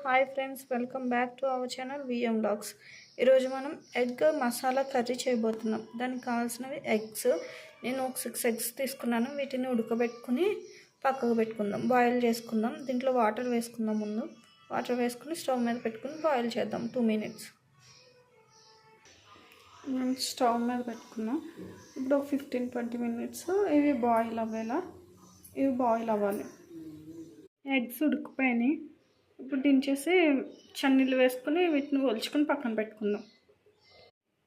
Hi friends welcome back to our channel VM blogs. ఈరోజు మనం egg masala curry చేయబోతున్నాం. దానికి కావాల్సినవి ఎగ్స్. నేను ఒక సిక్స్ ఎగ్స్ తీసుకున్నాను. వీటిని ఉడకబెట్టుకుని పక్కకు పెట్టుకుందాం. బాయిల్ చేసుకుందాం. దీంట్లో వాటర్ వేసుకుందాం ముందు. వాటర్ వేసుకుని స్టవ్ మీద పెట్టుకుని బాయిల్ చేద్దాం. టూ మినిట్స్ మేము స్టవ్ మీద పెట్టుకున్నాం. ఇప్పుడు ఒక ఫిఫ్టీన్ ట్వంటీ మినిట్స్ ఇవి బాయిల్ అవ్వేలా ఇవి బాయిల్ అవ్వాలి. ఎగ్స్ ఉడికిపోయినాయి. ఇప్పుడు దించేసి చన్నీళ్ళు వేసుకుని వీటిని ఒలుచుకొని పక్కన పెట్టుకుందాం.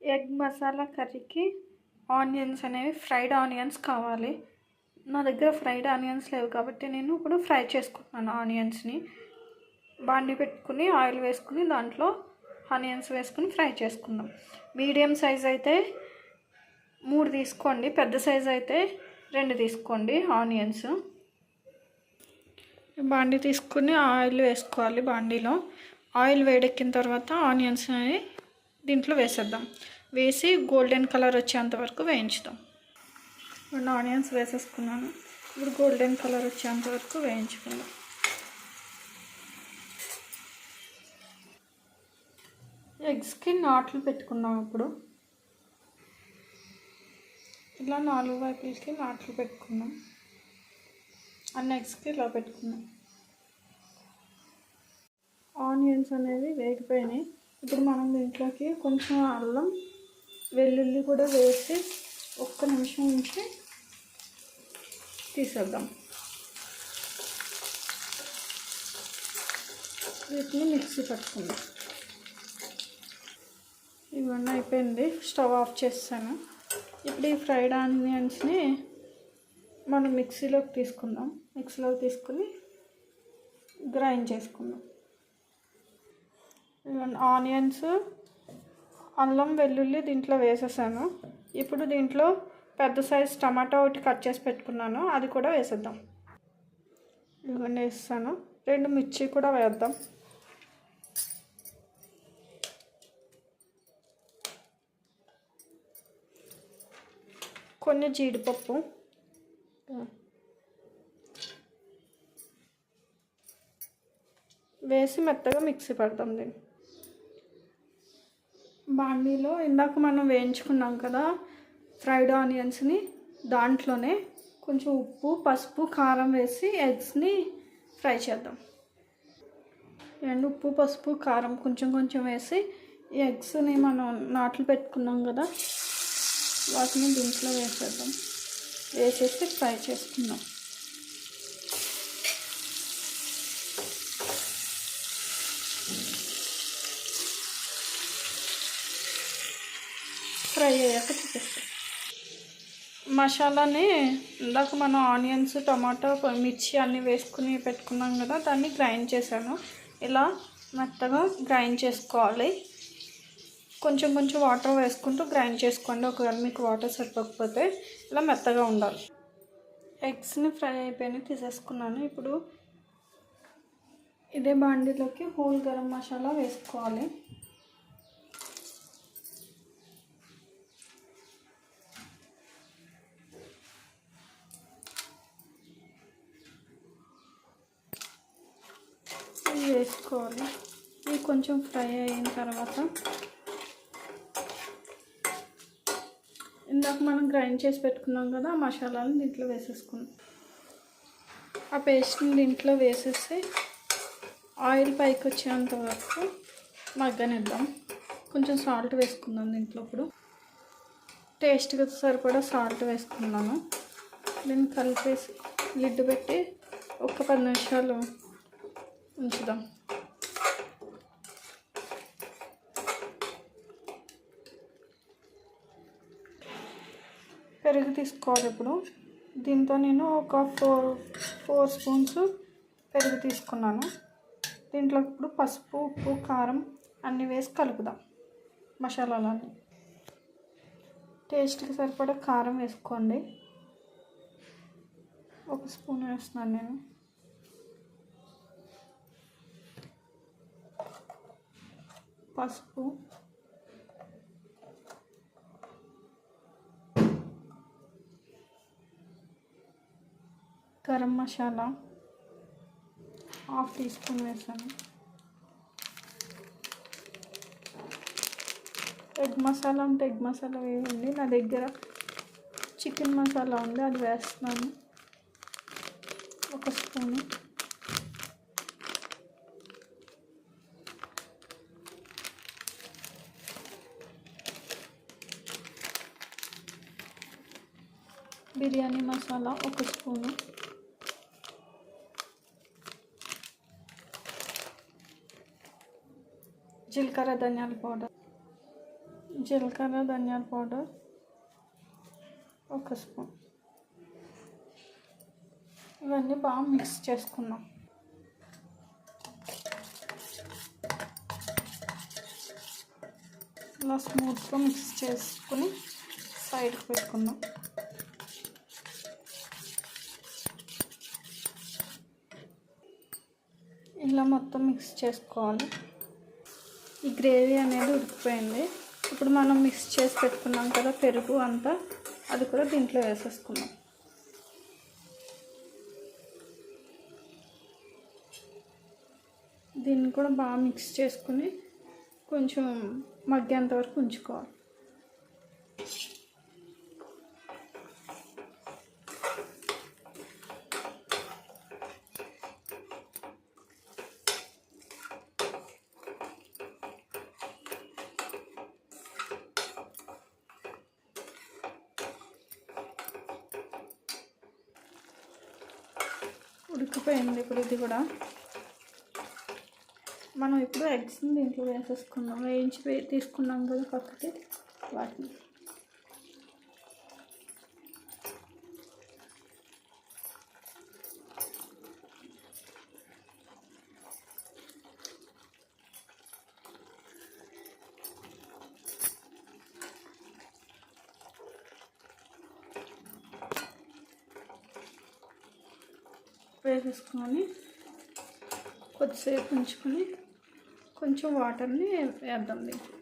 ఎగ్ మసాలా కర్రీకి ఆనియన్స్ అనేవి ఫ్రైడ్ ఆనియన్స్ కావాలి. నా దగ్గర ఫ్రైడ్ ఆనియన్స్ లేవు కాబట్టి నేను ఇప్పుడు ఫ్రై చేసుకుంటున్నాను ఆనియన్స్ని. బాండి పెట్టుకుని ఆయిల్ వేసుకుని దాంట్లో ఆనియన్స్ వేసుకుని ఫ్రై చేసుకుందాం. మీడియం సైజ్ అయితే మూడు తీసుకోండి పెద్ద సైజ్ అయితే రెండు తీసుకోండి ఆనియన్స్. బాండీ తీసుకుని ఆయిల్ వేసుకోవాలి బాండీలో. ఆయిల్ వేడెక్కిన తర్వాత ఆనియన్స్ అని దీంట్లో వేసేద్దాం. వేసి గోల్డెన్ కలర్ వచ్చేంత వరకు వేయించుదాం. రెండు ఆనియన్స్ వేసేసుకున్నాను. ఇప్పుడు గోల్డెన్ కలర్ వచ్చేంత వరకు వేయించుకుందాం. ఎగ్స్కి నాట్లు పెట్టుకున్నాం ఇప్పుడు. ఇలా నాలుగు వైపులకి నాట్లు పెట్టుకున్నాం. అండ్ నెక్స్ట్కి ఇలా పెట్టుకున్నాం ఆనియన్స్ అనేవి వేగిపోయినాయి. ఇప్పుడు మనం దీంట్లోకి కొంచెం అల్లం వెల్లుల్లి కూడా వేసి ఒక్క నిమిషం ఉంచి తీసేద్దాం. వీటిని మిక్సీ పట్టుకుందాం. ఇవన్నీ అయిపోయింది. స్టవ్ ఆఫ్ చేస్తాను. ఇప్పుడు ఈ ఫ్రైడ్ ఆనియన్స్ని మనం మిక్సీలోకి తీసుకుందాం. మిక్సీలోకి తీసుకుని గ్రైండ్ చేసుకుందాం. ఆనియన్స్ అల్లం వెల్లుల్లి దీంట్లో వేసేసాను. ఇప్పుడు దీంట్లో పెద్ద సైజ్ టమాటా ఒకటి కట్ చేసి పెట్టుకున్నాను. అది కూడా వేసేద్దాం. ఇవన్నీ వేస్తాను రెండు మిర్చి కూడా వేద్దాం. కొన్ని జీడిపప్పు. వేసి మెత్తగా మిక్సీ పడతాం దీన్ని. బాండీలో ఇందాక మనం వేయించుకున్నాం కదా ఫ్రైడ్ ఆనియన్స్ని దాంట్లోనే కొంచెం ఉప్పు పసుపు కారం వేసి ఎగ్స్ని ఫ్రై చేద్దాం. అండ్ ఉప్పు పసుపు కారం కొంచెం కొంచెం వేసి ఈ ఎగ్స్ని మనం నాట్లు పెట్టుకున్నాం కదా వాటిని దీంట్లో వేసేద్దాం. వేసేసి ఫ్రై చేసుకుందాం. ఫ్రై అయ్యాక చూపిస్తాం. మసాలాని ఇందాక మనం ఆనియన్స్ టమాటో మిర్చి అన్నీ వేసుకుని పెట్టుకున్నాం కదా దాన్ని గ్రైండ్ చేశాను. ఇలా మెత్తగా గ్రైండ్ చేసుకోవాలి. కొంచెం కొంచెం వాటర్ వేసుకుంటూ గ్రైండ్ చేసుకోండి. ఒకవేళ మీకు వాటర్ సరిపోకపోతే ఇలా మెత్తగా ఉండాలి. ఎగ్స్ని ఫ్రై అయిపోయినాయి తీసేసుకున్నాను. ఇప్పుడు ఇదే బాండీలోకి హోల్ గరం మసాలా వేసుకోవాలి. వేసుకోవాలి. ఇవి కొంచెం ఫ్రై అయిన తర్వాత ఇందాక మనం గ్రైండ్ చేసి పెట్టుకున్నాం కదా ఆ మసాలాలను దీంట్లో వేసేసుకున్నాం ఆ పేస్ట్ని దీంట్లో వేసేసి ఆయిల్ పైకి వచ్చేంత వరకు మగ్గనిద్దాం. కొంచెం సాల్ట్ వేసుకుందాం దీంట్లో ఇప్పుడు. టేస్ట్గా సరిపడా సాల్ట్ వేసుకున్నాను దీన్ని కలిపేసి లిడ్ పెట్టి ఒక పది నిమిషాలు ఉంచుదాం. పెరుగు తీసుకోవాలి ఇప్పుడు. దీంతో నేను ఒక ఫోర్ ఫోర్ స్పూన్స్ పెరుగు తీసుకున్నాను. దీంట్లో ఇప్పుడు పసుపు ఉప్పు కారం అన్నీ వేసి కలుపుదాం మసాలాలన్నీ. టేస్ట్కి సరిపడా కారం వేసుకోండి. ఒక స్పూన్ వేస్తున్నాను నేను. పసుపు garam masala half teaspoon వేసాను. ఎగ్ మసాలా అంటే ఎగ్ మసాలా వేయండి. నా దగ్గర చికెన్ మసాలా ఉంది అది వేస్తున్నాను. ఒక స్పూను. బిర్యానీ మసాలా ఒక స్పూను. జీలకర్ర ధనియాల పౌడర్. జీలకర్ర ధనియాల పౌడర్. ఒక స్పూన్. ఇవన్నీ బాగా మిక్స్ చేసుకున్నాం ఇలా స్మూత్గా మిక్స్ చేసుకుని సైడ్కి పెట్టుకుందాం. ఇలా మొత్తం మిక్స్ చేసుకోవాలి. ఈ గ్రేవీ అనేది ఉడికిపోయింది. ఇప్పుడు మనం మిక్స్ చేసి పెట్టుకున్నాం కదా పెరుగు అంతా అది కూడా దీంట్లో వేసేసుకున్నాం దీన్ని కూడా బాగా మిక్స్ చేసుకుని కొంచెం మగ్గేంత వరకు ఉంచుకోవాలి. ఉడికిపోయింది ఇప్పుడు ఇది కూడా. మనం ఇప్పుడు ఎగ్స్ని దీంట్లో వేసేసుకున్నాం వేయించి తీసుకున్నాం కదా పక్కకి. వాటిని వేసేసుకొని కొద్దిసేపు ఉంచుకొని కొంచెం వాటర్ని వేద్దాం. దీంట్లో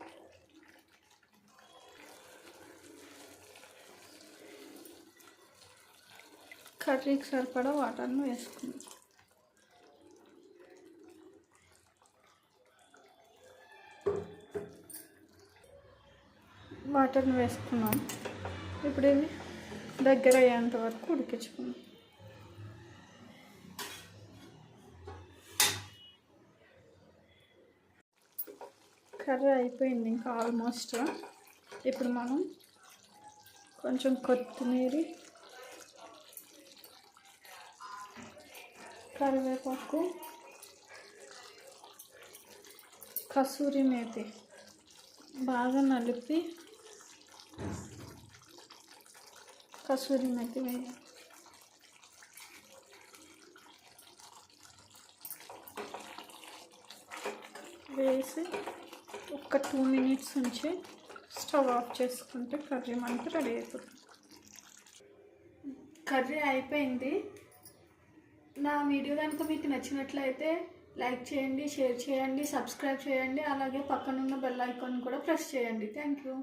కర్రీకి సరిపడా వాటర్ని వేసుకుందాం వాటర్ని వేసుకున్నాం ఇప్పుడు ఇవి దగ్గర అయ్యేంత వరకు ఉడికించుకున్నాం కర్రీ అయిపోయింది ఇంకా ఆల్మోస్ట్ ఇప్పుడు మనం కొంచెం కొత్తిమీర కరివేపాకు కసూరి మేతి బాగా నలిపి కసూరి మేతి వేయాలి. వేసి ఒక టూ మినిట్స్ ఉంచి స్టవ్ ఆఫ్ చేసుకుంటే కర్రీ మనకి రెడీ అయిపోతుంది. కర్రీ అయిపోయింది. నా వీడియో కనుక మీకు నచ్చినట్లయితే లైక్ చేయండి షేర్ చేయండి సబ్స్క్రైబ్ చేయండి అలాగే పక్కనున్న బెల్ ఐకాన్ కూడా ప్రెస్ చేయండి. Thank you.